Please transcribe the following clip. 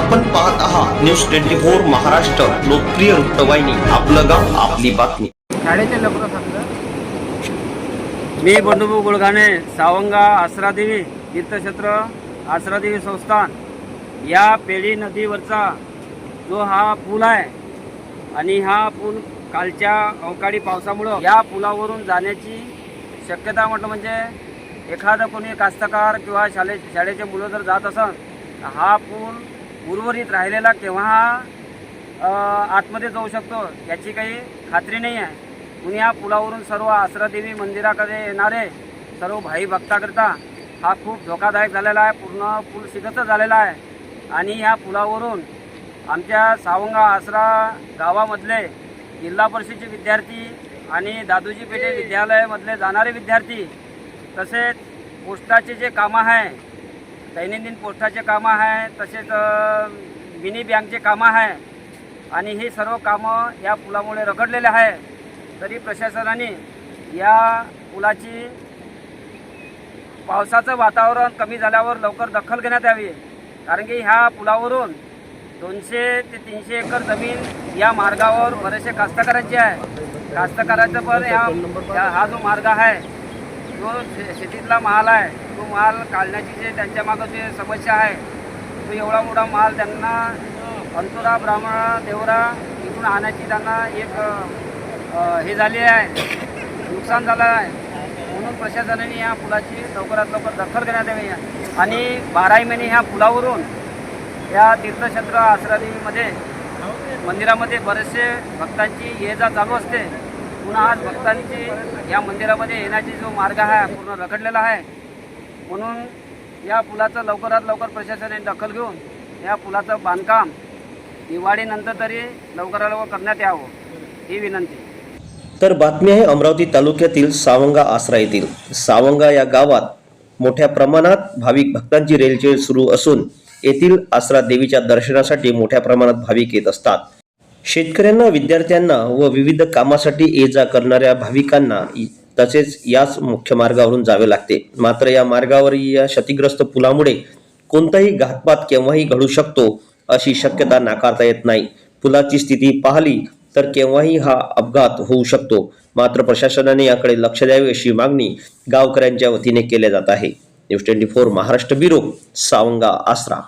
आपण पाहत आहात न्यूज ट्वेंटी फोर महाराष्ट्र लोकप्रिय वृत्तवाहिनी आपलं गाव आपली बातमी. शाळेचे मी बंडूभाऊ गुळगाणे सावंगा आसरादेवी तीर्थक्षेत्र आसरादेवी संस्थान. या पेढी नदीवरचा जो हा पूल आहे आणि हा पूल कालच्या अवकाळी पावसामुळं या पुलावरून जाण्याची शक्यता म्हटलं म्हणजे एखादं कोणी कास्तकार किंवा शाळे शाळेचे मुलं जर जात असन तर हा पूल उर्वरित राहिलेला केव्हा आतमध्ये जाऊ शकतो याची काही खात्री नाही आहे. म्हणून या पुलावरून सर्व आसरादेवी मंदिराकडे येणारे सर्व भाई भक्ताकरिता हा खूप धोकादायक झालेला आहे पूर्ण पूल सिगतच झालेला आहे. आणि ह्या पुलावरून आमच्या सावंगा आसरा गावामधले जिल्हा परिषदेचे विद्यार्थी आणि दादोजी पेठे विद्यालयामधले जाणारे विद्यार्थी तसेच पोस्टाचे जे कामं आहे दैनंदिन पोस्टाचे कामं आहे तसेच मिनी बँकचे कामं आहे आणि ही सर्व कामं या पुलामुळे रगडलेले आहे तरी प्रशासनाने या पुलाची पावसाचं वातावरण कमी झाल्यावर लवकर दखल घेण्यात यावी. कारण की ह्या पुलावरून दोनशे ते तीनशे एकर जमीन या मार्गावर बरेचसे कास्तकारांची आहे. कास्तकाराचं पण या- हा जो मार्ग आहे जो शे- शेतीतला माल आहे तो माल काढण्याची जे त्यांच्या मागं जे समस्या आहे तो एवढा मोठा माल त्यांना अंतुरा ब्राह्मण देवरा इथून आणण्याची त्यांना एक हे झाली आहे नुकसान झालं आहे. म्हणून प्रशासनाने या पुलाची लवकरात लवकर दखल घेण्यात यावी. आणि बाराही महिने ह्या पुलावरून या तीर्थक्षेत्र आश्रमीमध्ये मंदिरामध्ये बरेचसे भक्तांची ये जा चालू असते. पुन्हा आज भक्तांची या मंदिरामध्ये येण्याची जो मार्ग आहे पूर्ण रखडलेला आहे. म्हणून या पुलाचं लवकरात लवकर प्रशासनाने दखल घेऊन या पुलाचं बांधकाम दिवाळीनंतर तरी लवकरात लवकर करण्यात यावं ही विनंती. तर बातमी आहे अमरावती तालुक्यातील सावंगा आसरा येथील सावंगा या गावात मोठ्या प्रमाणात भाविक भक्तांची रेलचेल सुरू असून येथील आसरा देवीच्या दर्शनासाठी मोठ्या प्रमाणात भाविक येत असतात. शेतकऱ्यांना विद्यार्थ्यांना व विविध कामासाठी ये जा करणाऱ्या भाविकांना तसेच याच मुख्य मार्गावरून जावे लागते. मात्र या मार्गावर या क्षतिग्रस्त पुलामुळे कोणताही घातपात केव्हाही घडू शकतो अशी शक्यता नाकारता येत नाही. पुलाची स्थिती पाहिली तर केव्हाही हा अपघात होऊ शकतो. मात्र प्रशासनाने याकडे लक्ष द्यावे अशी मागणी गावकऱ्यांच्या वतीने केल्या जात आहे. News twenty four Maharashtra bureau Savanga Asara.